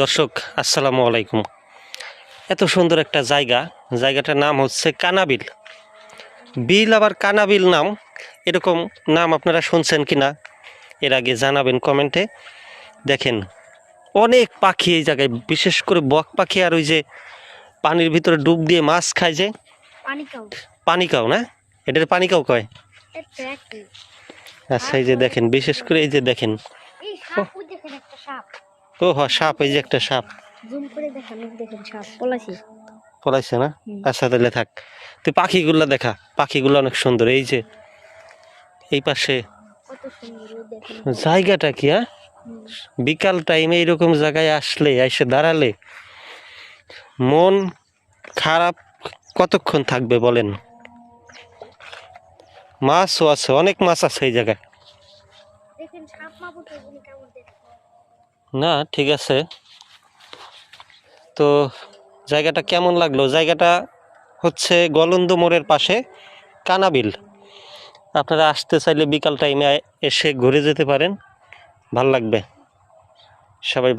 দর্শক আসসালামু আলাইকুম। এত সুন্দর একটা জায়গা জায়গাটার নাম হচ্ছে কানাবিল। বিল আবার কানাবিল নাম এরকম নাম আপনারা শুনছেন কি না এর আগে জানাবেন কমেন্টে। দেখেন অনেক পাখি এই জায়গায় বিশেষ করে বক পাখি আর ওই যে পানির ভিতরে ডুব দিয়ে মাছ খায় যে। পানি খাও না? এটার পানি কাও কয় আচ্ছা এই যে দেখেন বিশেষ করে এই যে দেখেন। ও হ সাপ এই যে একটা সাপ। জুম করে দেখেন দেখেন সাপ পলাশি। পলাইছে না? আচ্ছা তাহলে থাক। তুই পাখিগুলো দেখা পাখিগুলো অনেক সুন্দর এই যে এই পাশে। জায়গাটা কি হ্যাঁ? বিকাল টাইমে এরকম জায়গায় আসলে এসে দাঁড়ালে মন খারাপ কতক্ষণ থাকবে বলেন? মাছও আছে অনেক মাছ আছে এই জায়গায়। না, ঠিক আছে। তো জায়গাটা কেমন লাগল? জায়গাটা হচ্ছে গলন্দ মোড়ের পাশে কানাবিল। আপনারা আসতে চাইলে বিকাল টাইমে এসে ঘুরে যেতে পারেন। ভালো লাগবে। সবাই